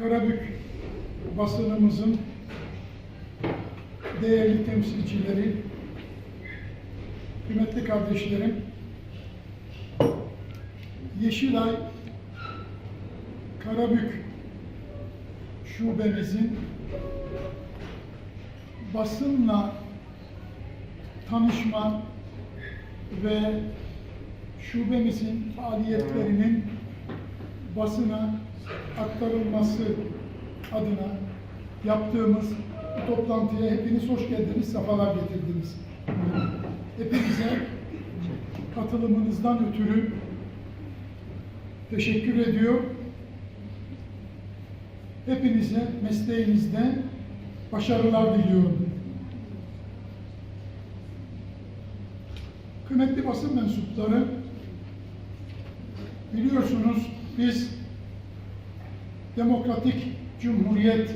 Karabük basınımızın değerli temsilcileri, kıymetli kardeşlerim, Yeşilay Karabük şubemizin basınla tanışma ve şubemizin faaliyetlerinin basına aktarılması adına yaptığımız bu toplantıya hepiniz hoş geldiniz, sefalar getirdiniz. Hepinize katılımınızdan ötürü teşekkür ediyor. Hepinize mesleğinizde başarılar diliyorum. Kıymetli basın mensupları, biliyorsunuz biz demokratik cumhuriyet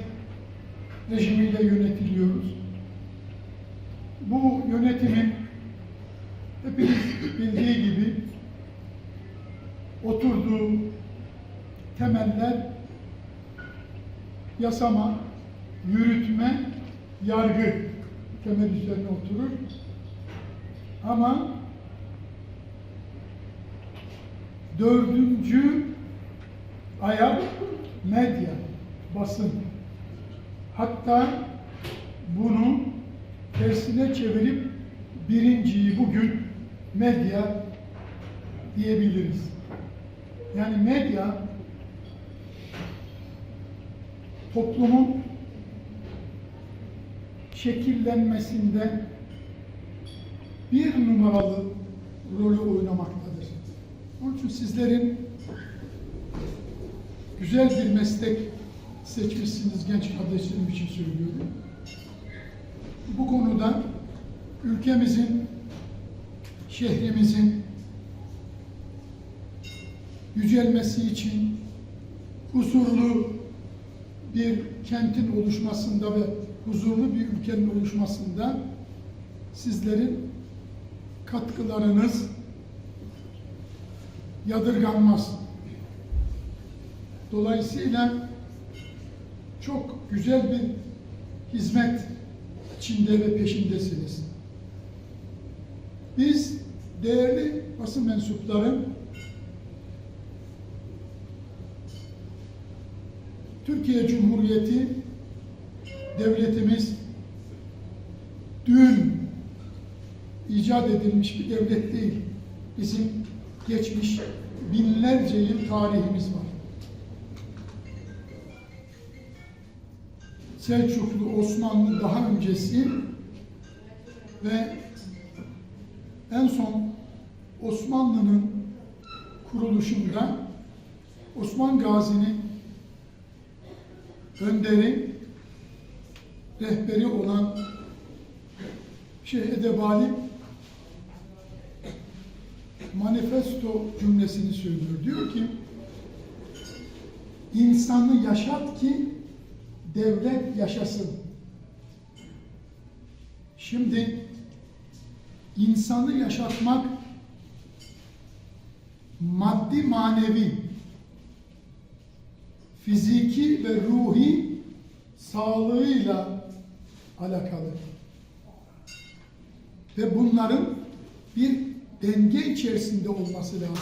rejimiyle yönetiliyoruz. Bu yönetimin hepiniz bildiği gibi oturduğu temeller yasama, yürütme, yargı temel üzerine oturur. Ama dördüncü ayak medya, basın. Hatta bunu tersine çevirip birinciyi bugün medya diyebiliriz. Yani medya toplumun şekillenmesinde bir numaralı rolü oynamaktadır. Onun için sizlerin güzel bir meslek seçmişsiniz genç kardeşlerim için söylüyorum. Bu konuda ülkemizin, şehrimizin yücelmesi için huzurlu bir kentin oluşmasında ve huzurlu bir ülkenin oluşmasında sizlerin katkılarınız yadırganmaz. Dolayısıyla çok güzel bir hizmet içinde ve peşindesiniz. Biz değerli basın mensupları Türkiye Cumhuriyeti devletimiz dün icat edilmiş bir devlet değil. Bizim geçmiş binlerce yıl tarihimiz var. Selçuklu, Osmanlı daha öncesi ve en son Osmanlı'nın kuruluşunda Osman Gazi'nin önderi, rehberi olan Şeyh Edebali manifesto cümlesini söylüyor. Diyor ki, insanı yaşat ki devlet yaşasın. Şimdi insanı yaşatmak maddi manevi fiziki ve ruhi sağlığıyla alakalı. Ve bunların bir denge içerisinde olması lazım.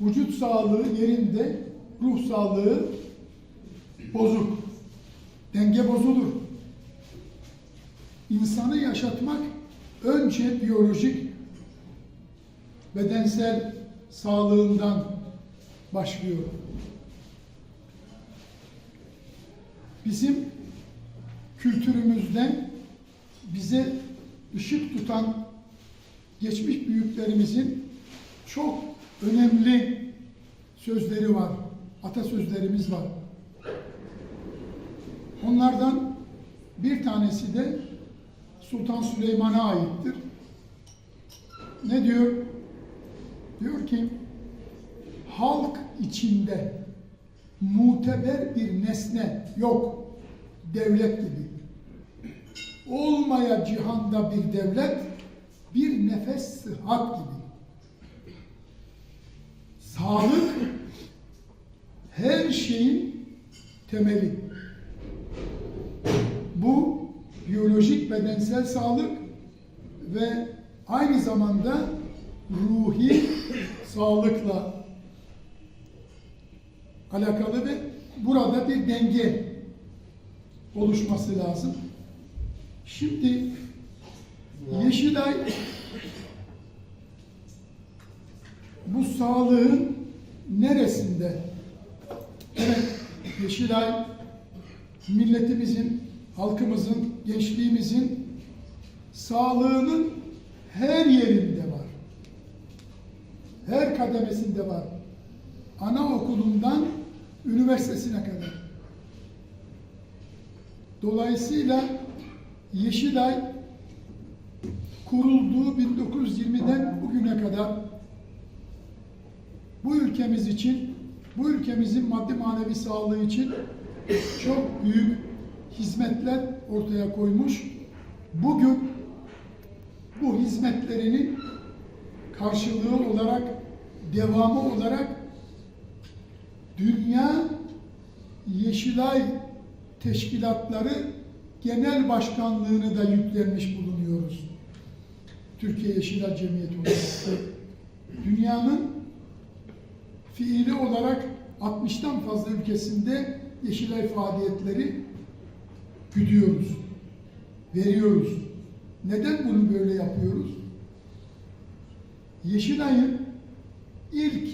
Vücut sağlığı yerinde, ruh sağlığı bozuk. Denge bozulur. İnsanı yaşatmak önce biyolojik, bedensel sağlığından başlıyor. Bizim kültürümüzden bize ışık tutan geçmiş büyüklerimizin çok önemli sözleri var, atasözlerimiz var. Onlardan bir tanesi de Sultan Süleyman'a aittir. Ne diyor? Diyor ki, halk içinde muteber bir nesne yok, devlet gibi. Olmaya cihanda bir devlet, bir nefes sıhhat gibi. Sağlık her şeyin temeli. Biyolojik bedensel sağlık ve aynı zamanda ruhi sağlıkla alakalı ve burada bir denge oluşması lazım. Şimdi Yeşilay bu sağlığın neresinde? Evet, Yeşilay milletimizin, halkımızın, gençliğimizin sağlığının her yerinde var. Her kademesinde var. Anaokulundan üniversitesine kadar. Dolayısıyla Yeşilay kurulduğu 1920'den bugüne kadar bu ülkemiz için, bu ülkemizin maddi manevi sağlığı için çok büyük hizmetler ortaya koymuş. Bugün bu hizmetlerinin karşılığı olarak, devamı olarak Dünya Yeşilay Teşkilatları Genel Başkanlığını da yüklenmiş bulunuyoruz. Türkiye Yeşilay Cemiyeti olarak. Dünyanın fiili olarak 60'tan fazla ülkesinde Yeşilay faaliyetleri güdüyoruz, veriyoruz. Neden bunu böyle yapıyoruz? Yeşilay'ın ilk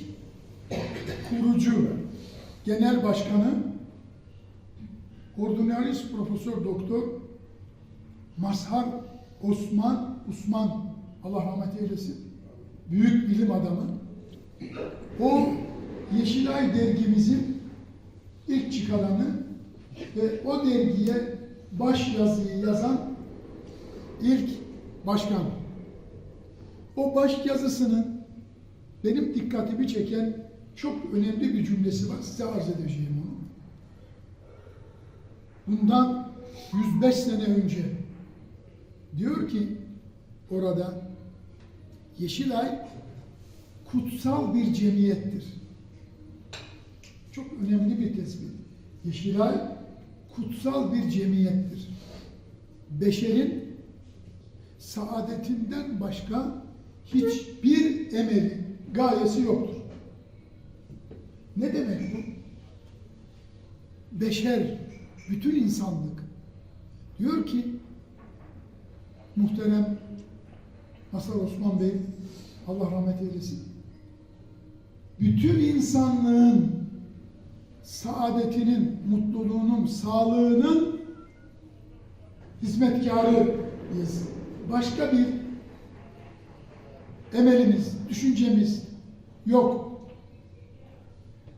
kurucu genel başkanı Ordinaris Profesör Doktor Mazhar Osman Usman Allah rahmet eylesin. Büyük bilim adamı. O Yeşilay dergimizin ilk çıkaranı ve o dergiye baş yazıyı yazan ilk başkan. O baş yazısının benim dikkatimi çeken çok önemli bir cümlesi var. Size arz edeceğim onu. Bundan 105 sene önce diyor ki orada Yeşilay kutsal bir cemiyettir. Çok önemli bir tespit. Yeşilay kutsal bir cemiyettir. Beşerin saadetinden başka hiçbir emeli, gayesi yoktur. Ne demek bu? Beşer, bütün insanlık. Diyor ki muhterem Hasan Osman Bey, Allah rahmet eylesin. Bütün insanlığın saadetinin, mutluluğunun, sağlığının hizmetkarıyız. Başka bir emelimiz, düşüncemiz yok.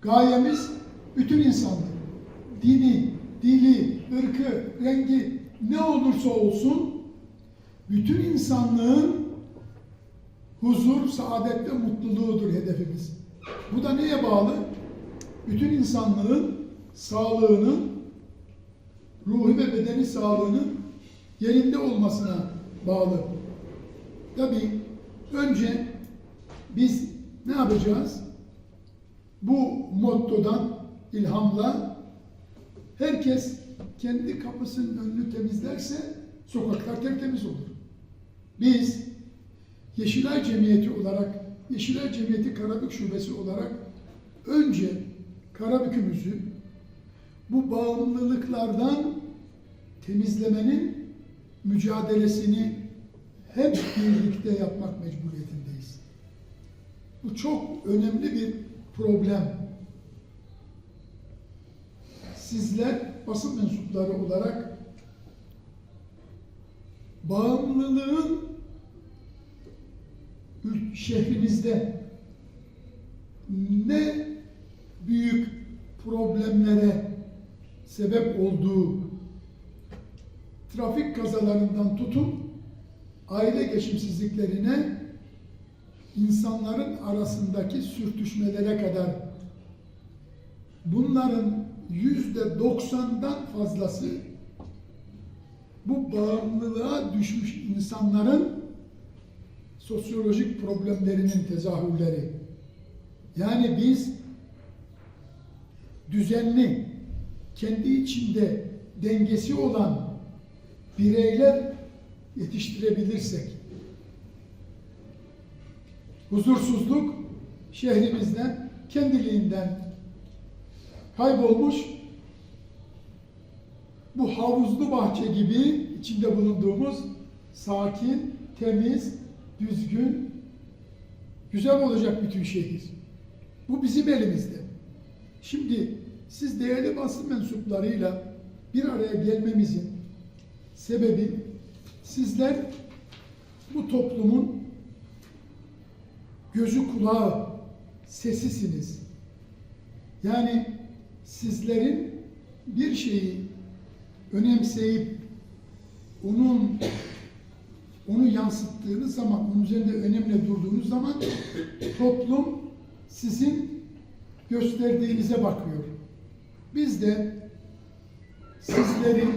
Gayemiz bütün insanlık. Dini, dili, ırkı, rengi ne olursa olsun bütün insanlığın huzur, saadet ve mutluluğudur hedefimiz. Bu da neye bağlı? Bütün insanlığın sağlığının, ruhi ve bedeni sağlığının yerinde olmasına bağlı. Tabii önce biz ne yapacağız? Bu mottodan ilhamla herkes kendi kapısının önünü temizlerse sokaklar tertemiz olur. Biz Yeşilay Cemiyeti olarak, Yeşilay Cemiyeti Karabük Şubesi olarak önce Karabük'ümüzü bu bağımlılıklardan temizlemenin mücadelesini hep birlikte yapmak mecburiyetindeyiz. Bu çok önemli bir problem. Sizler basın mensupları olarak bağımlılığın şehrinizde ne problemlere sebep olduğu trafik kazalarından tutun aile geçimsizliklerine insanların arasındaki sürtüşmelere kadar bunların yüzde doksandan fazlası bu bağımlılığa düşmüş insanların sosyolojik problemlerinin tezahürleri. Yani biz düzenli, kendi içinde dengesi olan bireyler yetiştirebilirsek, huzursuzluk şehrimizden kendiliğinden kaybolmuş bu havuzlu bahçe gibi içinde bulunduğumuz sakin, temiz, düzgün, güzel olacak bütün şehir. Bu bizim elimizde. Şimdi siz değerli basın mensuplarıyla bir araya gelmemizin sebebi sizler bu toplumun gözü kulağı, sesisiniz. Yani sizlerin bir şeyi önemseyip onun onu yansıttığınız zaman, onun üzerinde önemli durduğunuz zaman toplum sizin gösterdiğinize bakıyor. Biz de sizleri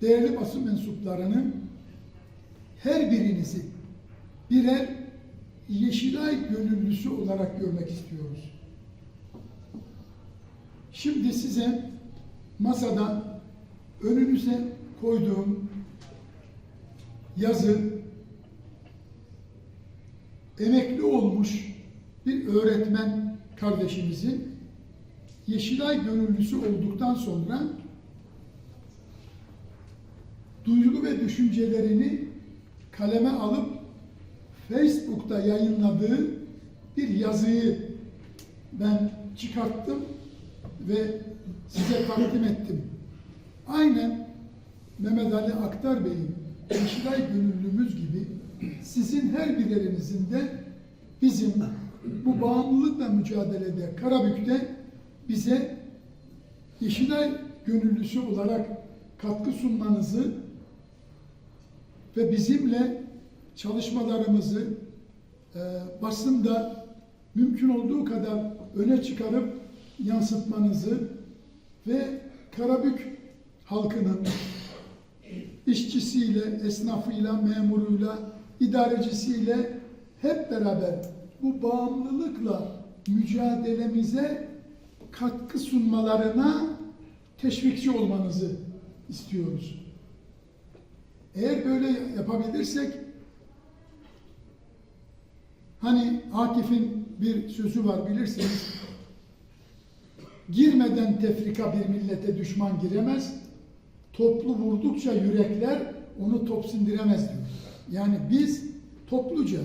değerli basın mensuplarının her birinizi birer Yeşilay gönüllüsü olarak görmek istiyoruz. Şimdi size masada önünüze koyduğum yazı emekli olmuş bir öğretmen kardeşimizin Yeşilay gönüllüsü olduktan sonra duygu ve düşüncelerini kaleme alıp Facebook'ta yayınladığı bir yazıyı ben çıkarttım ve size takdim ettim. Aynen Mehmet Ali Aktar Bey'in Yeşilay gönüllümüz gibi sizin her birerinizin de bizim bu bağımlılıkla mücadelede Karabük'te bize Yeşilay gönüllüsü olarak katkı sunmanızı ve bizimle çalışmalarımızı e, basında mümkün olduğu kadar öne çıkarıp yansıtmanızı ve Karabük halkının işçisiyle, esnafıyla, memuruyla, idarecisiyle hep beraber bu bağımlılıkla mücadelemize katkı sunmalarına teşvikçi olmanızı istiyoruz. Eğer böyle yapabilirsek hani Akif'in bir sözü var bilirsiniz. Girmeden tefrika bir millete düşman giremez. Toplu vurdukça yürekler onu top sindiremez diyor. Yani biz topluca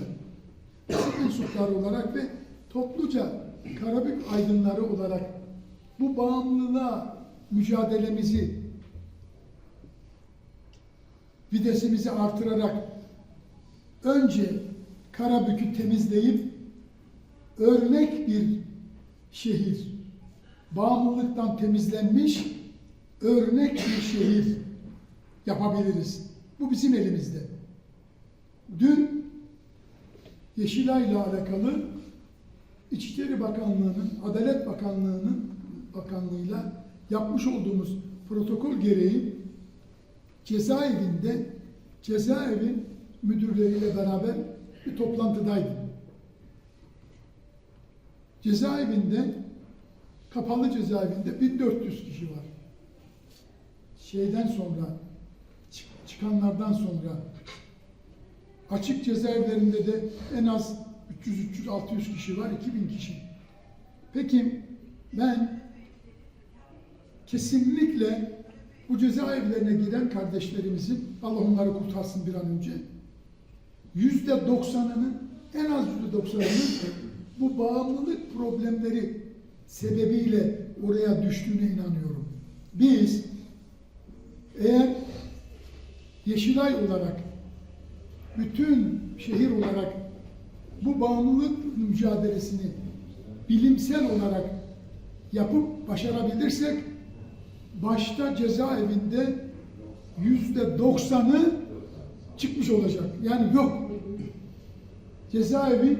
mensupları olarak ve topluca Karabük aydınları olarak bu bağımlılığa mücadelemizi vitesimizi artırarak önce Karabük'ü temizleyip örnek bir şehir, bağımlılıktan temizlenmiş örnek bir şehir yapabiliriz. Bu bizim elimizde. Dün Yeşilay ile alakalı İçişleri Bakanlığı'nın, Adalet Bakanlığı'nın bakanlığıyla yapmış olduğumuz protokol gereği cezaevinde cezaevi müdürleriyle beraber bir toplantıdaydım. Cezaevinde kapalı cezaevinde 1400 kişi var. Şeyden sonra çık- çıkanlardan sonra açık cezaevlerinde de en az 300 300 600 kişi var, 2000 kişi. Peki ben kesinlikle bu cezaevlerine giden kardeşlerimizin Allah onları kurtarsın bir an önce yüzde doksanının en az yüzde doksanının bu bağımlılık problemleri sebebiyle oraya düştüğüne inanıyorum. Biz eğer Yeşilay olarak bütün şehir olarak bu bağımlılık mücadelesini bilimsel olarak yapıp başarabilirsek başta cezaevinde yüzde doksanı çıkmış olacak. Yani yok. Cezaevi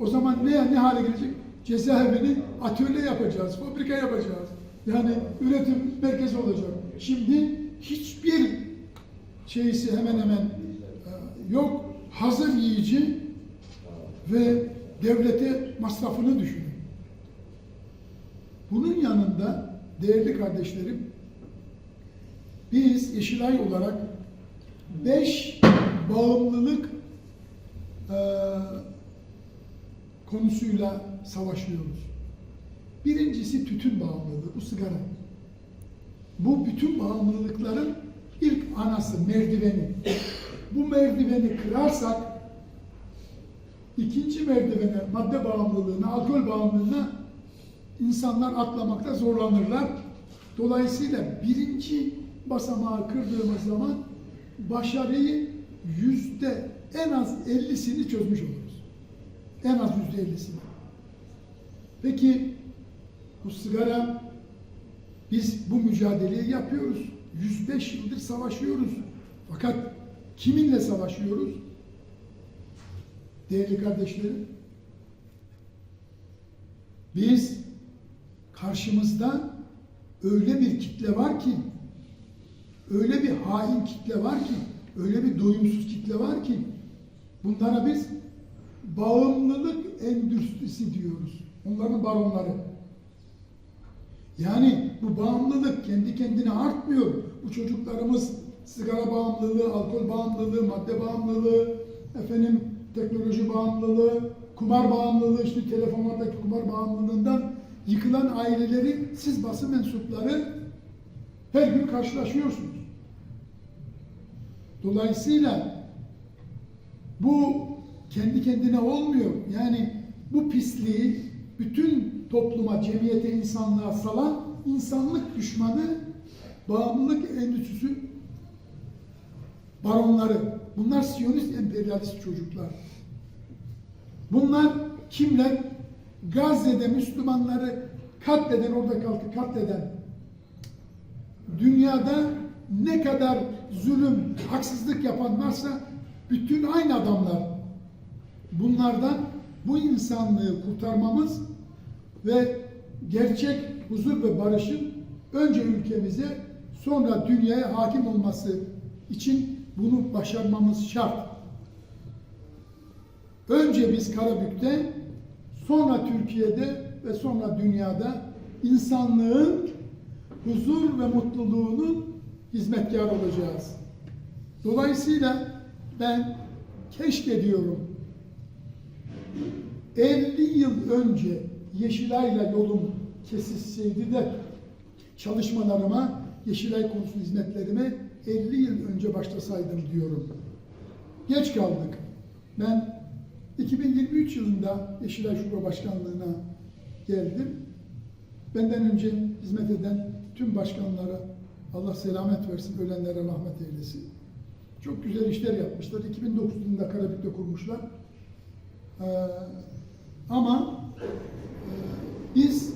o zaman ne ne hale gelecek? Cezaevini atölye yapacağız, fabrika yapacağız. Yani üretim merkezi olacak. Şimdi hiçbir şeysi hemen hemen e, yok. Hazır yiyici ve devlete masrafını düşünün. Bunun yanında değerli kardeşlerim, biz Yeşilay olarak beş bağımlılık eee, konusuyla savaşıyoruz. Birincisi tütün bağımlılığı, bu sigara. Bu bütün bağımlılıkların ilk anası, merdiveni. Bu merdiveni kırarsak ikinci merdivene, madde bağımlılığına, alkol bağımlılığına insanlar atlamakta zorlanırlar. Dolayısıyla birinci basamağı kırdığımız zaman başarıyı yüzde en az 50'sini çözmüş oluruz. En az yüzde 50'sini. Peki bu sigara biz bu mücadeleyi yapıyoruz. 105 yıldır savaşıyoruz. Fakat kiminle savaşıyoruz? Değerli kardeşlerim, biz karşımızda öyle bir kitle var ki, öyle bir hain kitle var ki, öyle bir doyumsuz kitle var ki, bunlara biz bağımlılık endüstrisi diyoruz. Onların baronları. Yani bu bağımlılık kendi kendine artmıyor. Bu çocuklarımız sigara bağımlılığı, alkol bağımlılığı, madde bağımlılığı, efendim teknoloji bağımlılığı, kumar bağımlılığı, işte telefonlardaki kumar bağımlılığından yıkılan aileleri siz basın mensupları her gün karşılaşıyorsunuz. Dolayısıyla bu kendi kendine olmuyor. Yani bu pisliği bütün topluma, cemiyete, insanlığa salan insanlık düşmanı bağımlılık endüstrisi baronları. Bunlar Siyonist emperyalist çocuklar. Bunlar kimler? Gazze'de Müslümanları katleden, orada kaldı katleden, dünyada ne kadar zulüm, haksızlık yapan varsa bütün aynı adamlar. Bunlardan bu insanlığı kurtarmamız ve gerçek huzur ve barışın önce ülkemize sonra dünyaya hakim olması için bunu başarmamız şart. Önce biz Karabük'te, sonra Türkiye'de ve sonra dünyada insanlığın huzur ve mutluluğunun hizmetkarı olacağız. Dolayısıyla ben keşke diyorum 50 yıl önce Yeşilay'la yolum kesişseydi de çalışmalarıma, Yeşilay konusunda hizmetlerime 50 yıl önce başlasaydım diyorum. Geç kaldık. Ben 2023 yılında Yeşilay Şube Başkanlığı'na geldim. Benden önce hizmet eden tüm başkanlara Allah selamet versin, ölenlere rahmet eylesin. Çok güzel işler yapmışlar. 2009 yılında Karabük'te kurmuşlar. Ee, ama e, biz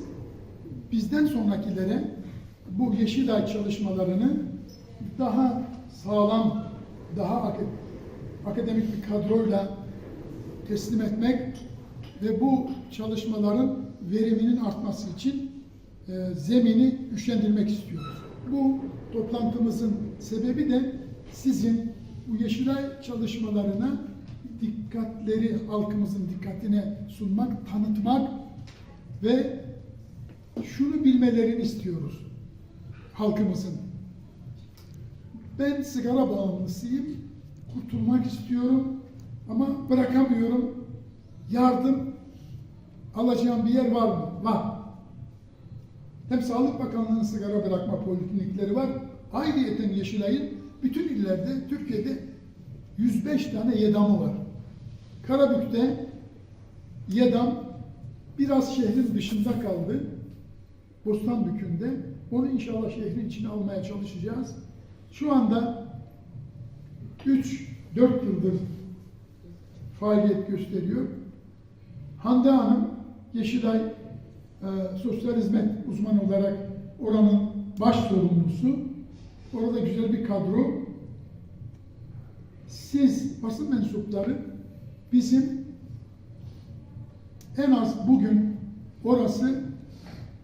bizden sonrakilere bu Yeşilay çalışmalarını daha sağlam, daha ak- akademik bir kadroyla teslim etmek ve bu çalışmaların veriminin artması için zemini güçlendirmek istiyoruz. Bu toplantımızın sebebi de sizin bu Yeşilay çalışmalarına dikkatleri halkımızın dikkatine sunmak, tanıtmak ve şunu bilmelerini istiyoruz halkımızın. Ben sigara bağımlısıyım, kurtulmak istiyorum ama bırakamıyorum. Yardım alacağım bir yer var mı? Var. Hem Sağlık Bakanlığı'nın sigara bırakma poliklinikleri var. Ayrıyeten Yeşilay'ın bütün illerde, Türkiye'de 105 tane yedamı var. Karabük'te yedam biraz şehrin dışında kaldı. Bostanbükü'nde. Onu inşallah şehrin içine almaya çalışacağız. Şu anda 3-4 yıldır faaliyet gösteriyor. Hande Hanım, Yeşilay e, sosyal hizmet uzmanı olarak oranın baş sorumlusu. Orada güzel bir kadro. Siz basın mensupları bizim en az bugün orası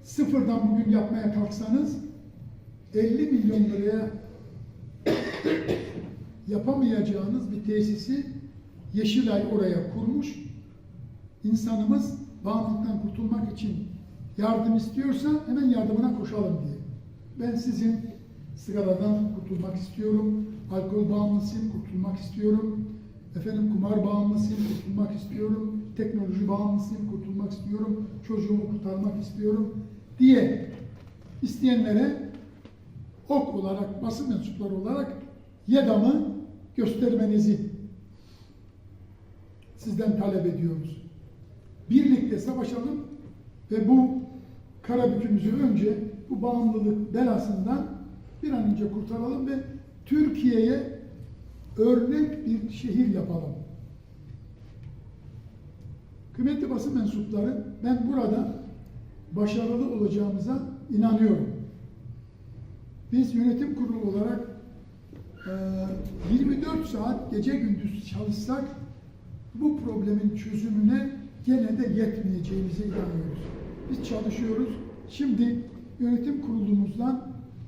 sıfırdan bugün yapmaya kalksanız 50 milyon liraya yapamayacağınız bir tesisi Yeşilay oraya kurmuş. İnsanımız bağımlılıktan kurtulmak için yardım istiyorsa hemen yardımına koşalım diye. Ben sizin sigaradan kurtulmak istiyorum, alkol bağımlısıyım, kurtulmak istiyorum, efendim kumar bağımlısıyım, kurtulmak istiyorum, teknoloji bağımlısıyım, kurtulmak istiyorum, çocuğumu kurtarmak istiyorum diye isteyenlere ok olarak, basın mensupları olarak YEDAM'ı göstermenizi sizden talep ediyoruz. Birlikte savaşalım ve bu Karabük'ümüzü önce bu bağımlılık belasından bir an önce kurtaralım ve Türkiye'ye örnek bir şehir yapalım. Kıymetli basın mensupları, ben burada başarılı olacağımıza inanıyorum. Biz yönetim kurulu olarak e, 24 saat gece gündüz çalışsak bu problemin çözümüne gene de yetmeyeceğimize inanıyoruz. Biz çalışıyoruz. Şimdi yönetim kurulumuzdan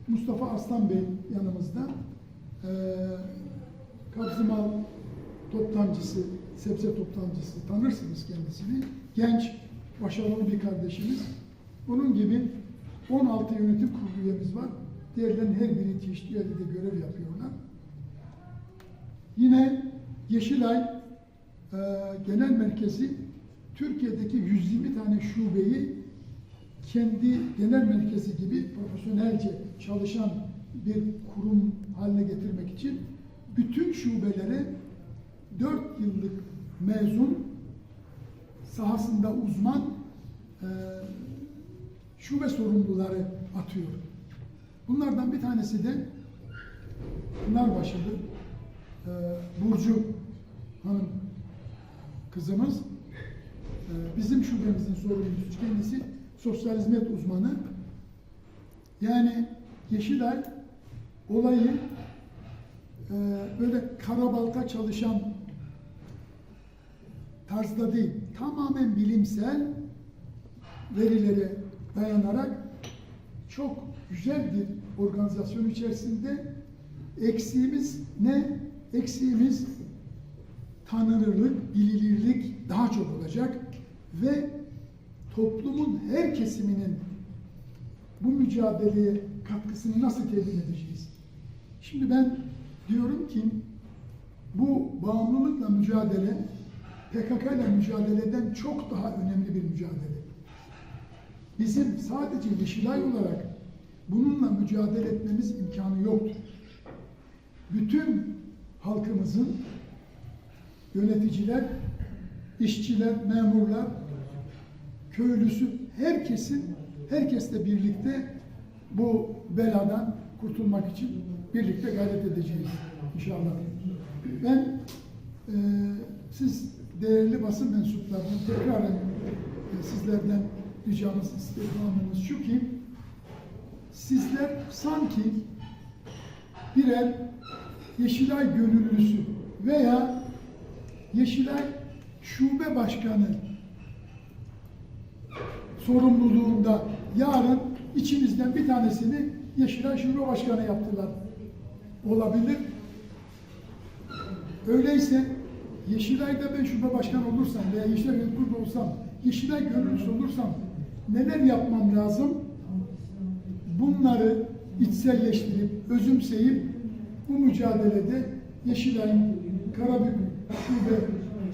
Mustafa Aslan Bey yanımızda. E, Kabzımal toptancısı, sebze toptancısı tanırsınız kendisini. Genç, başarılı bir kardeşimiz. Bunun gibi 16 yönetim kurulu üyemiz var. Diğerlerinin her biri çeşitli yerde de görev yapıyorlar. Yine Yeşilay e, Genel Merkezi Türkiye'deki 120 tane şubeyi kendi genel merkezi gibi profesyonelce çalışan bir kurum haline getirmek için bütün şubelere 4 yıllık mezun sahasında uzman e, şube sorumluları atıyor. Bunlardan bir tanesi de Pınarbaşılı e, Burcu Hanım kızımız. E, bizim şubemizin sorumlusu kendisi sosyal hizmet uzmanı. Yani Yeşilay olayı e, böyle karabalta çalışan tarzda değil, tamamen bilimsel verilere dayanarak çok güzel bir organizasyon içerisinde eksiğimiz ne? Eksiğimiz tanınırlık, bilinirlik daha çok olacak ve toplumun her kesiminin bu mücadeleye katkısını nasıl temin edeceğiz? Şimdi ben diyorum ki bu bağımlılıkla mücadele PKK ile mücadeleden çok daha önemli bir mücadele. Bizim sadece Yeşilay olarak bununla mücadele etmemiz imkanı yoktur. Bütün halkımızın yöneticiler, işçiler, memurlar, köylüsü, herkesin, herkesle birlikte bu beladan kurtulmak için birlikte gayret edeceğiz inşallah. Ben e, siz değerli basın mensuplarının tekraren e, sizlerden ricamız, istirhamımız şu ki sizler sanki birer Yeşilay gönüllüsü veya Yeşilay şube başkanı sorumluluğunda yarın içinizden bir tanesini Yeşilay Şube Başkanı yaptılar. Olabilir. Öyleyse Yeşilay'da ben şube başkanı olursam veya Yeşilay Yönetim olsam, Yeşilay gönüllüsü olursam neler yapmam lazım? Bunları içselleştirip, özümseyip bu mücadelede Yeşilay'ın Karabük şube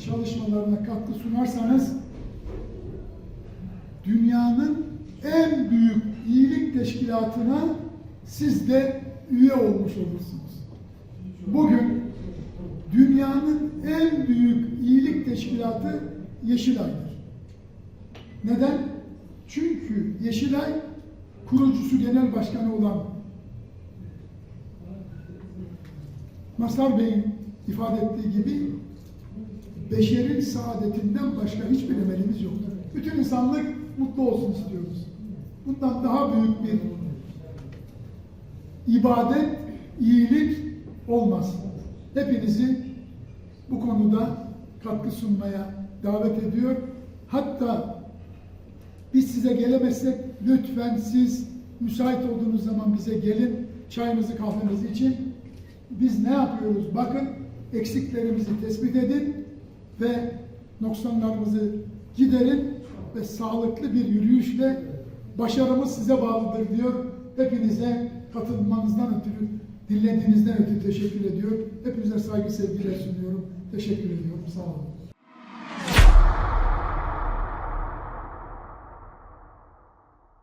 çalışmalarına katkı sunarsanız dünyanın en büyük iyilik teşkilatına siz de üye olmuş olursunuz. Bugün dünyanın en büyük iyilik teşkilatı Yeşilay'dır. Neden? Çünkü Yeşilay kurucusu genel başkanı olan Masar Bey'in ifade ettiği gibi beşerin saadetinden başka hiçbir emelimiz yoktur. Bütün insanlık mutlu olsun istiyoruz. Bundan daha büyük bir ibadet, iyilik olmaz. Hepinizi bu konuda katkı sunmaya davet ediyor. Hatta biz size gelemezsek lütfen siz müsait olduğunuz zaman bize gelin çayımızı kahvemizi için. Biz ne yapıyoruz? Bakın eksiklerimizi tespit edin ve noksanlarımızı giderin ve sağlıklı bir yürüyüşle Başarımız size bağlıdır diyor. Hepinize katılmanızdan ötürü, dinlediğinizden ötürü teşekkür ediyor. Hepinize saygı sevgiler sunuyorum. Teşekkür ediyorum. Sağ olun.